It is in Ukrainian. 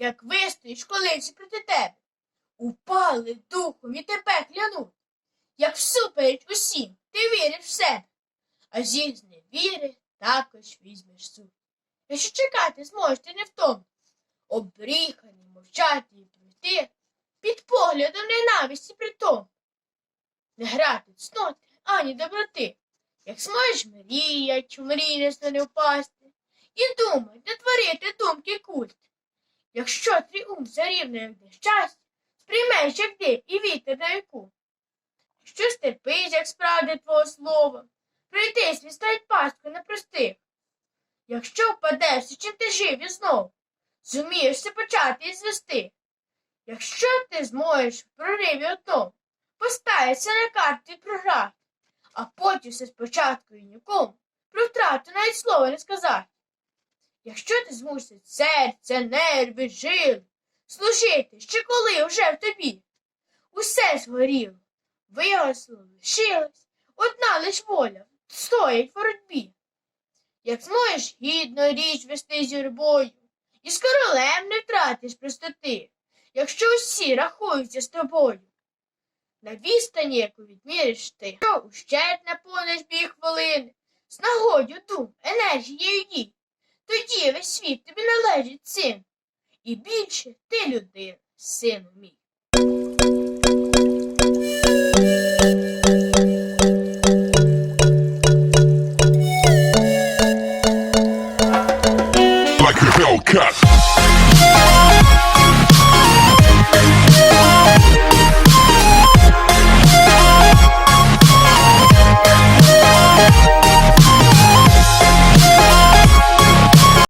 як вистоїш колись проти тебе. Упали духом і тебе клянуть, як всупереч усім ти віриш в себе, а зі зневіри також візьмеш суд. Якщо чекати зможеш ти не втомно, обріханий, мовчати і пройти, під поглядом ненависті притом. Не грати цноти, ані доброти, як зможеш мріять, в мрійництво не впасти, і думай, не творити думки культ. Якщо твій ум зарівне, як де щастя, сприймеш, як де і вітер на віку. Якщо стерпиш, як справди твого слова, прийти свій стать пастку непростих. Якщо впадеш, чим ти жив і знов, зумієшся почати і звести. Якщо ти зможеш в прориві одному, поставитися на карті програти, а потім все спочатку і нікому про втрату навіть слова не сказати. Якщо ти змусить серце, нерви, жили, служити ще коли вже в тобі, усе згоріло, вигасло, лишилось, одна лиш воля стоїть в боротьбі. Як зможеш гідно річ вести з юрбою, і з королем не втратиш простоти, якщо усі рахуються з тобою. На відстані, яку відміриш ти, що ущерть наповниш бій хвилини, з нагодю дум, енергією дій, тоді весь світ тобі належить син, і більше ти людина, сину мій. like a Hellcat.